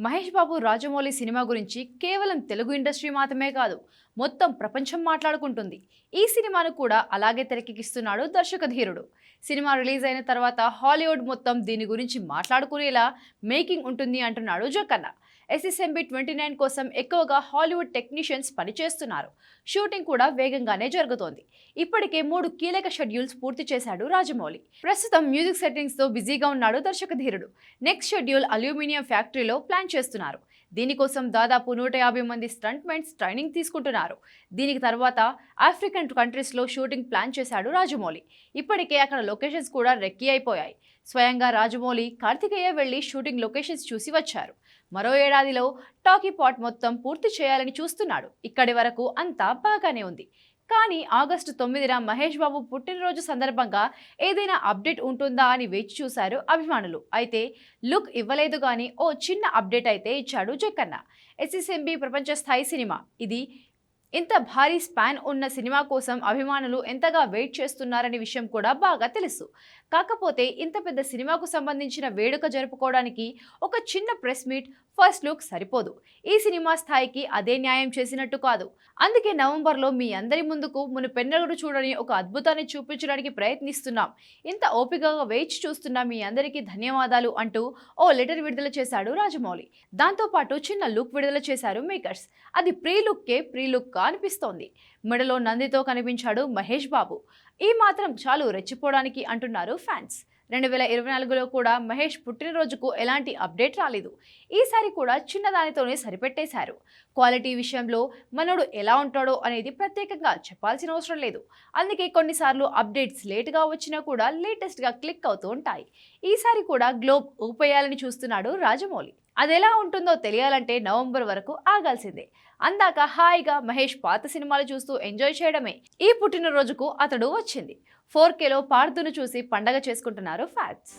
Mahesh Babu Rajamouli cinema గురించి కేవలం Telugu industry మాత్రమే కాదు మొత్తం ప్రపంచం మాట్లాడుకుంటుంది. ఈ సినిమాను కూడా అలాగే తెరకెక్కిస్తున్నాడు దర్శక ధీరుడు. సినిమా రిలీజ్ అయిన తర్వాత హాలీవుడ్ మొత్తం దీని గురించి మాట్లాడుకునేలా మేకింగ్ ఉంటుంది అంటున్నాడు జోకన్న. ఎస్ఎస్ఎంబి ట్వంటీ నైన్ కోసం ఎక్కువగా హాలీవుడ్ టెక్నీషియన్స్ పనిచేస్తున్నారు. షూటింగ్ కూడా వేగంగానే జరుగుతోంది. ఇప్పటికే మూడు కీలక షెడ్యూల్స్ పూర్తి చేశాడు రాజమౌళి. ప్రస్తుతం మ్యూజిక్ సెట్టింగ్స్తో బిజీగా ఉన్నాడు దర్శక ధీరుడు. నెక్స్ట్ షెడ్యూల్ అల్యూమినియం ఫ్యాక్టరీలో ప్లాన్ చేస్తున్నారు. దీనికోసం దాదాపు నూట యాభై మంది స్టంట్మెంట్స్ ట్రైనింగ్ తీసుకుంటున్నారు. దీనికి తర్వాత ఆఫ్రికన్ కంట్రీస్లో షూటింగ్ ప్లాన్ చేశాడు రాజమౌళి. ఇప్పటికే అక్కడ లొకేషన్స్ కూడా రెక్కీ అయిపోయాయి. స్వయంగా రాజమౌళి కార్తికేయ వెళ్ళి షూటింగ్ లొకేషన్స్ చూసి వచ్చారు. మరో ఏడాదిలో టాకీ పాట్ మొత్తం పూర్తి చేయాలని చూస్తున్నాడు. ఇక్కడి వరకు అంతా బాగానే ఉంది. కానీ ఆగస్టు తొమ్మిదిన మహేష్ బాబు పుట్టినరోజు సందర్భంగా ఏదైనా అప్డేట్ ఉంటుందా అని వేచి చూశారు అభిమానులు. అయితే లుక్ ఇవ్వలేదు కానీ ఓ చిన్న అప్డేట్ అయితే ఇచ్చాడు జక్కన్న. ఎస్ఎస్ఎంబి ప్రపంచ స్థాయి సినిమా. ఇది ఇంత భారీ స్పాన్ ఉన్న సినిమా కోసం అభిమానులు ఎంతగా వెయిట్ చేస్తున్నారనే విషయం కూడా బాగా తెలుసు. కాకపోతే ఇంత పెద్ద సినిమాకు సంబంధించిన వేడుక జరుపుకోవడానికి ఒక చిన్న ప్రెస్ మీట్ ఫస్ట్ లుక్ సరిపోదు. ఈ సినిమా స్థాయికి అదే న్యాయం చేసినట్టు కాదు. అందుకే నవంబర్లో మీ అందరి ముందుకు మునుపెన్నడూ చూడని ఒక అద్భుతాన్ని చూపించడానికి ప్రయత్నిస్తున్నాం. ఇంత ఓపికగా వేచి చూస్తున్న మీ అందరికీ ధన్యవాదాలు అంటూ ఓ లెటర్ విడుదల చేశాడు రాజమౌళి. దాంతోపాటు చిన్న లుక్ విడుదల చేశారు మేకర్స్. అది ప్రీ లుక్కే ప్రీ లుక్ కనిపిస్తోంది అనిపిస్తోంది. మెడలో నందితో కనిపించాడు మహేష్ బాబు. ఈ మాత్రం చాలు రెచ్చిపోవడానికి అంటున్నారు ఫ్యాన్స్. రెండు వేల ఇరవై నాలుగులో కూడా మహేష్ పుట్టినరోజుకు ఎలాంటి అప్డేట్ రాలేదు. ఈసారి కూడా చిన్నదానితోనే సరిపెట్టేశారు. క్వాలిటీ విషయంలో మనోడు ఎలా ఉంటాడో అనేది ప్రత్యేకంగా చెప్పాల్సిన అవసరం లేదు. అందుకే కొన్నిసార్లు అప్డేట్స్ లేట్గా వచ్చినా కూడా లేటెస్ట్గా క్లిక్ అవుతూ ఉంటాయి. ఈసారి కూడా గ్లోబ్ ఊపేయాలని చూస్తున్నాడు రాజమౌళి. అది ఎలా ఉంటుందో తెలియాలంటే నవంబర్ వరకు ఆగాల్సిందే. అందాక హాయిగా మహేష్ పాత సినిమాలు చూస్తూ ఎంజాయ్ చేయడమే ఈ పుట్టినరోజుకు అతడు వచ్చింది. ఫోర్ కేలో పార్థును చూసి పండగ చేసుకుంటున్నారు ఫ్యాన్స్.